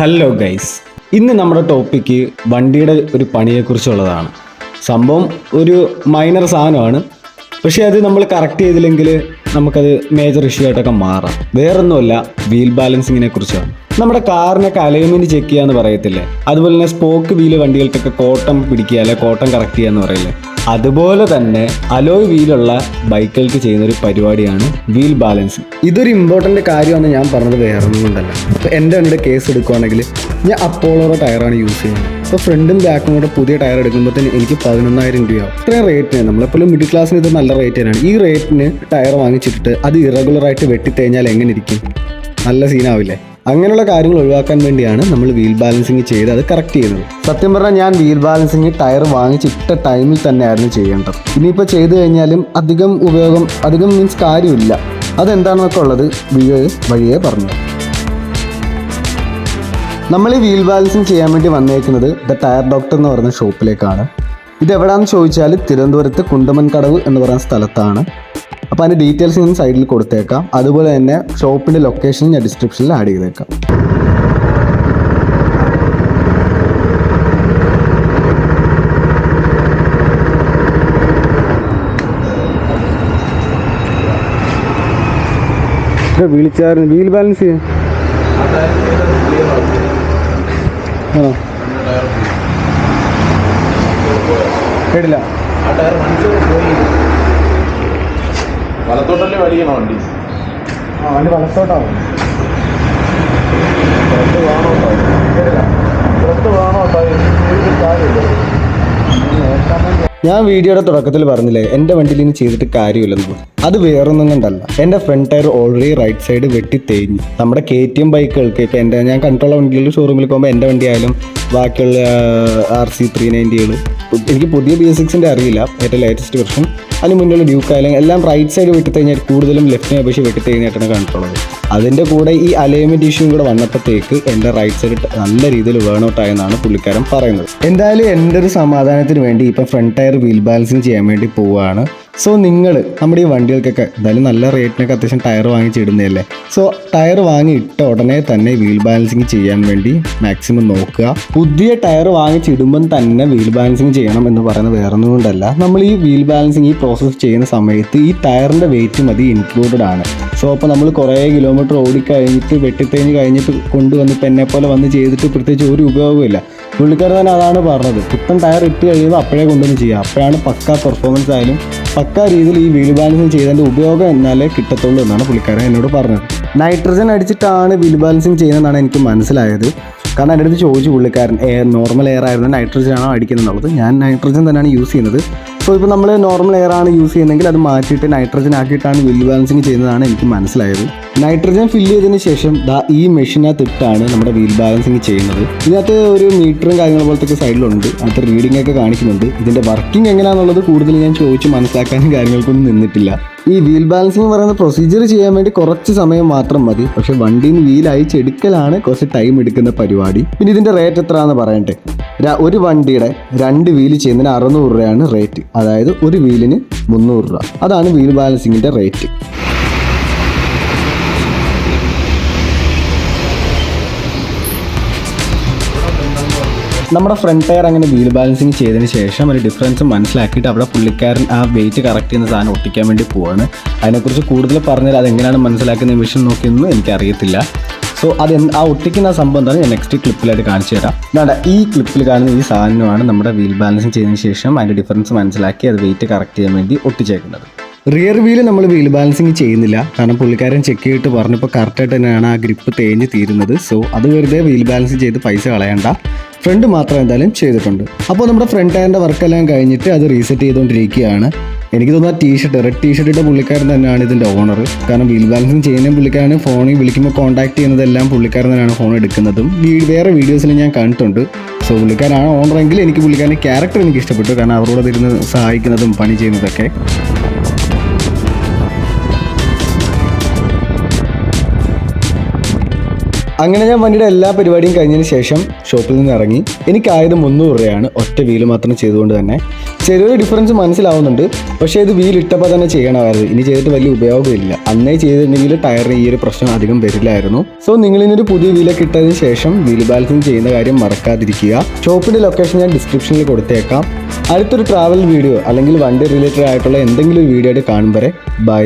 Hello guys ഇന്ന് നമ്മുടെ topic വണ്ടിയുടെ ഒരു പണിയെക്കുറിച്ചുള്ളതാണ്. സംഭവം ഒരു മൈനർ സാധനമാണ്. പക്ഷേ അത് നമ്മൾ കറക്റ്റ് ചെയ്തില്ലെങ്കിൽ നമുക്കത് മേജർ ഇഷ്യൂ ആയിട്ടൊക്കെ മാറാം. വേറൊന്നുമല്ല വീൽ ബാലൻസിങ്ങിനെ കുറിച്ചാണ് നമ്മുടെ കാറിനൊക്കെ അലൈൻമെന്റ് ചെക്ക് ചെയ്യാന്ന് പറയത്തില്ലേ? അതുപോലെ തന്നെ സ്പോക്ക് വീൽ വണ്ടികൾക്കൊക്കെ കോട്ടം പിടിക്കുക അല്ലെ കോട്ടം കറക്റ്റ് ചെയ്യുക എന്ന് പറയില്ലേ? അതുപോലെ തന്നെ അലോയ് വീലുള്ള ബൈക്കുകൾക്ക് ചെയ്യുന്ന ഒരു പരിപാടിയാണ് വീൽ ബാലൻസ്. ഇതൊരു ഇമ്പോർട്ടന്റ് കാര്യമാണ് ഞാൻ പറഞ്ഞത് വേറെ ഒന്നും കൊണ്ടല്ല. ഇപ്പോൾ എന്റെ രണ്ട് കേസ് എടുക്കുവാണെങ്കിൽ ഞാൻ അപ്പോളോയുടെ ടയറാണ് യൂസ് ചെയ്യുന്നത്. ഇപ്പോൾ ഫ്രണ്ടും ബാക്കും കൂടെ പുതിയ ടയർ എടുക്കുമ്പോൾ തന്നെ എനിക്ക് പതിനൊന്നായിരം രൂപയാവും. ഇത്രയും റേറ്റിന് നമ്മളെപ്പോലും മിഡിൽ ക്ലാസ്സിന് ഇത് നല്ല റേറ്റ് തന്നെയാണ്. ഈ റേറ്റിന് ടയർ വാങ്ങിച്ചിട്ട് അത് ഇറഗുലറായിട്ട് വെട്ടിത്തഴിഞ്ഞാൽ എങ്ങനെ ഇരിക്കും? നല്ല സീനാവില്ലേ അങ്ങനെയുള്ള കാര്യങ്ങൾ ഒഴിവാക്കാൻ വേണ്ടിയാണ് നമ്മൾ വീൽ ബാലൻസിങ് ചെയ്ത് അത് കറക്റ്റ് ചെയ്യുന്നത്. സത്യം പറഞ്ഞാൽ ഞാൻ വീൽ ബാലൻസിങ് ടയർ വാങ്ങിച്ച് ഇട്ട ടൈമിൽ തന്നെ ആയിരുന്നു ചെയ്യേണ്ടത്. ഇനിയിപ്പോൾ ചെയ്തു കഴിഞ്ഞാലും അധികം ഉപയോഗം അധികം മീൻസ് കാര്യമില്ല. അതെന്താണെന്നൊക്കെ ഉള്ളത് വീഡിയോ വഴിയേ പറഞ്ഞു നമ്മൾ ഈ വീൽ ബാലൻസിങ് ചെയ്യാൻ വേണ്ടി വന്നേക്കുന്നത് ദ ടയർ ഡോക്ടർ എന്ന് പറയുന്ന ഷോപ്പിലേക്കാണ് ഇത് എവിടെയാണെന്ന് ചോദിച്ചാൽ തിരുവനന്തപുരത്ത് കുണ്ടമൻ കടവ് എന്ന് പറയുന്ന സ്ഥലത്താണ്. അപ്പോൾ അതിന്റെ ഡീറ്റെയിൽസ് ഞാൻ സൈഡിൽ കൊടുത്തേക്കാം. അതുപോലെ തന്നെ ഷോപ്പിന്റെ ലൊക്കേഷൻ ഞാൻ ഡിസ്ക്രിപ്ഷനിൽ ആഡ് ചെയ്തേക്കാം. വിളിച്ചായിരുന്നു വീൽ ബാലൻസ് ചെയ്യാൻ ആ കേട്ടില്ല. ആ ടയർ വലത്തോട്ടല്ലേ വലിക്കണോ വണ്ടി? ആ വണ്ടി വലത്തോട്ടാവും. പുറത്ത് വേണോ കേട്ടില്ല വേണോ കാര്യമില്ല. ഞാൻ വീഡിയോയുടെ തുടക്കത്തിൽ പറഞ്ഞില്ലേ എന്റെ വണ്ടിയിൽ ഇനി ചെയ്തിട്ട് കാര്യമില്ലെന്ന്. അത് വേറൊന്നും കൊണ്ടല്ല എന്റെ front tyre already right side വെട്ടി തേഞ്ഞു. നമ്മുടെ കെ ടി എം ബൈക്കുകൾക്ക് ഇപ്പം എന്റെ ഞാൻ കണ്ടുള്ള വണ്ടികളിൽ ഷോറൂമിൽ പോകുമ്പോൾ എന്റെ വണ്ടി ആയാലും ബാക്കിയുള്ള ആർ സി ത്രീ നയന്റികൾ എനിക്ക് പുതിയ ബി സിക്സിന്റെ അറിയില്ല ഏറ്റവും ലേറ്റസ്റ്റ് വെർഷൻ അതിന് മുന്നിലുള്ള ഡ്യൂക്ക് ആയാലും എല്ലാം റൈറ്റ് സൈഡ് വെട്ടി കഴിഞ്ഞാൽ കൂടുതലും ലെഫ്റ്റിനെ അപേക്ഷിച്ച് വെട്ടി തേഞ്ഞായിട്ടാണ് കണ്ടിട്ടുള്ളത് അതിന്റെ കൂടെ ഈ അലൈൻമെന്റ് ഇഷ്യൂ കൂടെ വന്നപ്പോഴത്തേക്ക് എന്റെ റൈറ്റ് സൈഡ് നല്ല രീതിയിൽ വേൺ ഔട്ട് ആയെന്നാണ് പുള്ളിക്കാരൻ പറയുന്നത്. എന്തായാലും എന്റെ ഒരു സമാധാനത്തിന് വേണ്ടി ഇപ്പം ഫ്രണ്ട് ടയർ വീൽ ബാലൻസിങ് ചെയ്യാൻ വേണ്ടി പോവുകയാണ് സോ നിങ്ങൾ നമ്മുടെ ഈ വണ്ടികൾക്കൊക്കെ എന്തായാലും നല്ല റേറ്റിനൊക്കെ അത്യാവശ്യം ടയർ വാങ്ങിച്ചിടുന്നതല്ലേ സോ ടയർ വാങ്ങി ഇട്ട ഉടനെ തന്നെ വീൽ ബാലൻസിങ് ചെയ്യാൻ വേണ്ടി മാക്സിമം നോക്കുക. പുതിയ ടയർ വാങ്ങിച്ചിടുമ്പം തന്നെ വീൽ ബാലൻസിങ് ചെയ്യണം എന്ന് പറയുന്നത് വേറൊന്നും നമ്മൾ ഈ വീൽ ബാലൻസിങ് ഈ പ്രോസസ്സ് ചെയ്യുന്ന സമയത്ത് ഈ ടയറിന്റെ വെയിറ്റും മതി ഇൻക്ലൂഡഡ് ആണ്. സോ അപ്പോൾ നമ്മൾ കുറേ കിലോമീറ്റർ ഓടിക്കഴിഞ്ഞിട്ട് വെട്ടിത്തേഞ്ഞ് കഴിഞ്ഞിട്ട് കൊണ്ടുവന്ന് ഇപ്പം എന്നെ പോലെ വന്ന് ചെയ്തിട്ട് പ്രത്യേകിച്ച് ഒരു ഉപയോഗമില്ല പുള്ളിക്കാരൻ തന്നെ അതാണ് പറഞ്ഞത്. പുത്തൻ ടയർ ഇട്ട് കഴിയുമ്പോൾ അപ്പോഴേ കൊണ്ടുവന്ന് ചെയ്യുക. അപ്പോഴാണ് പക്ക പെർഫോമൻസ് ആയാലും പക്ക രീതിയിൽ ഈ വീൽ ബാലൻസിങ് ചെയ്തതിന്റെ ഉപയോഗം എന്നാലേ കിട്ടത്തുള്ളൂ എന്നാണ് പുള്ളിക്കാരൻ എന്നോട് പറഞ്ഞത്. നൈട്രജൻ അടിച്ചിട്ടാണ് വീൽ ബാലൻസിങ് ചെയ്യുന്നതെന്നാണ് എനിക്ക് മനസ്സിലായത്. കാരണം എന്റെ അടുത്ത് ചോദിച്ചു പുള്ളിക്കാരൻ എയർ നോർമൽ എയർ ആയിരുന്നു നൈട്രജൻ ആണോ അടിക്കുന്നുള്ളത് ഞാൻ നൈട്രജൻ തന്നെയാണ് യൂസ് ചെയ്യുന്നത്. സോ ഇപ്പോൾ നമ്മൾ നോർമൽ എയർ ആണ് യൂസ് ചെയ്യുന്നതെങ്കിൽ അത് മാറ്റിയിട്ട് നൈട്രജൻ ആക്കിയിട്ടാണ് വീൽ ബാലൻസിങ് ചെയ്യുന്നതാണ് എനിക്ക് മനസ്സിലായത്. നൈട്രജൻ ഫില്ല് ചെയ്തതിന് ശേഷം ദാ ഈ മെഷീനകത്ത് ഇട്ടാണ് നമ്മുടെ വീൽ ബാലൻസിങ് ചെയ്യുന്നത്. ഇതിനകത്ത് ഒരു മീറ്ററും കാര്യങ്ങൾ പോലത്തെ സൈഡിലുണ്ട് അത് റീഡിംഗ് ഒക്കെ കാണിക്കുന്നുണ്ട്. ഇതിന്റെ വർക്കിംഗ് എങ്ങനെയാണെന്നുള്ളത് കൂടുതൽ ഞാൻ ചോദിച്ച് മനസ്സിലാക്കാനും കാര്യങ്ങൾക്കൊന്നും നിന്നിട്ടില്ല. ഈ വീൽ ബാലൻസിങ് പറയുന്ന പ്രൊസീജിയർ ചെയ്യാൻ വേണ്ടി കുറച്ച് സമയം മാത്രം മതി. പക്ഷെ വണ്ടിയിൽ വീൽ അയച്ചെടുക്കലാണ് കുറച്ച് ടൈം എടുക്കുന്ന പരിപാടി. പിന്നെ ഇതിന്റെ റേറ്റ് എത്രയാണെന്ന് പറയട്ടെ ഒരു വണ്ടിയുടെ രണ്ട് വീൽ ചെയ്യുന്നതിന് അറുന്നൂറ് രൂപയാണ് റേറ്റ് അതായത് ഒരു വീലിന് മുന്നൂറ് രൂപ. അതാണ് വീൽ ബാലൻസിങ്ങിന്റെ റേറ്റ് നമ്മുടെ ഫ്രണ്ട് ടയർ അങ്ങനെ വീൽ ബാലൻസിങ് ചെയ്തതിന് ശേഷം ഒരു ഡിഫറൻസ് മനസ്സിലാക്കിയിട്ട് അവിടെ പുള്ളിക്കാരൻ ആ വെയിറ്റ് കറക്റ്റ് ചെയ്യുന്ന സാധനം ഒട്ടിക്കാൻ വേണ്ടി പോവാണ്. അതിനെക്കുറിച്ച് കൂടുതൽ പറഞ്ഞാൽ അതെങ്ങനെയാണ് മനസ്സിലാക്കുന്ന മിഷൻ നോക്കിയെന്ന് എനിക്കറിയത്തില്ല. സോ അത് ആ ഒട്ടിക്കുന്ന സംഭവം എന്താണ് ഞാൻ നെക്സ്റ്റ് ക്ലിപ്പിലായിട്ട് കാണിച്ചു തരാം. വേണ്ട ഈ ക്ലിപ്പിൽ കാണുന്ന ഈ സാധനമാണ് നമ്മുടെ വീൽ ബാലൻസിങ് ചെയ്തതിന് ശേഷം അതിന്റെ ഡിഫറൻസ് മനസ്സിലാക്കി അത് വെയിറ്റ് കറക്റ്റ് ചെയ്യാൻ വേണ്ടി ഒട്ടിച്ചേക്കുന്നത്. റിയർ വീൽ നമ്മൾ വീൽ ബാലൻസിങ് ചെയ്യുന്നില്ല. കാരണം പുള്ളിക്കാരൻ ചെക്ക് ചെയ്തിട്ട് പറഞ്ഞപ്പോൾ കറക്റ്റായിട്ട് തന്നെയാണ് ആ ഗ്രിപ്പ് തേഞ്ഞ് തീരുന്നത്. സോ അത് വെറുതെ വീൽ ബാലൻസ് ചെയ്ത് പൈസ കളയണ്ട. ഫ്രണ്ട് മാത്രം എന്തായാലും ചെയ്തിട്ടുണ്ട്. അപ്പോൾ നമ്മുടെ ഫ്രണ്ട് ടയറിന്റെ വർക്കെല്ലാം കഴിഞ്ഞിട്ട് അത് റീസെറ്റ് ചെയ്തുകൊണ്ടിരിക്കുകയാണ്. എനിക്ക് തോന്നുന്നു ടീ ഷർട്ട് റെഡ് ടീ ഇട്ട പുള്ളിക്കാരൻ തന്നെയാണ് ഇതിന്റെ ഓണർ കാരണം വീൽ ബാലൻസിങ് ചെയ്യുന്ന പുള്ളിക്കാരൻ ഫോണിൽ വിളിക്കുമ്പോൾ കോൺടാക്ട് ചെയ്യുന്നതെല്ലാം പുള്ളിക്കാരൻ തന്നെയാണ് ഫോൺ എടുക്കുന്നതും. വേറെ വീഡിയോസിൽ ഞാൻ കണ്ടിട്ടുണ്ട്. സോ പുള്ളിക്കാരാണ് ഓണറെങ്കിൽ എനിക്ക് പുള്ളിക്കാരന്റെ ക്യാരക്ടർ എനിക്ക് ഇഷ്ടപ്പെട്ടു. കാരണം അവരോട് ഇരുന്ന് സഹായിക്കുന്നതും പണി ചെയ്യുന്നതൊക്കെ. അങ്ങനെ ഞാൻ വണ്ടിയുടെ എല്ലാ പരിപാടിയും കഴിഞ്ഞതിന് ശേഷം ഷോപ്പിൽ നിന്ന് ഇറങ്ങി. എനിക്കായത് മുന്നൂറ് രൂപയാണ്. ഒറ്റ വീൽ മാത്രം ചെയ്തുകൊണ്ട് തന്നെ. ചെറിയൊരു ഡിഫറൻസ് മനസ്സിലാവുന്നുണ്ട്. പക്ഷേ ഇത് വീൽ ഇട്ടപ്പോൾ തന്നെ ചെയ്യണമായിരുന്നു. ഇനി ചെയ്തിട്ട് വലിയ ഉപയോഗമില്ല അന്നേ ചെയ്തിട്ടുണ്ടെങ്കിൽ ടയറിന് ഈ ഒരു പ്രശ്നം അധികം വരില്ലായിരുന്നു. സോ നിങ്ങൾ പുതിയ വീലൊക്കെ ഇട്ടതിന് ശേഷം വീൽ ബാലൻസിങ് ചെയ്യുന്ന കാര്യം മറക്കാതിരിക്കുക. ഷോപ്പിന്റെ ലൊക്കേഷൻ ഞാൻ ഡിസ്ക്രിപ്ഷനിൽ കൊടുത്തേക്കാം. അടുത്തൊരു ട്രാവൽ വീഡിയോ അല്ലെങ്കിൽ വണ്ടി റിലേറ്റഡ് ആയിട്ടുള്ള എന്തെങ്കിലും ഒരു വീഡിയോ ആയിട്ട് കാണും വരെ. ബൈ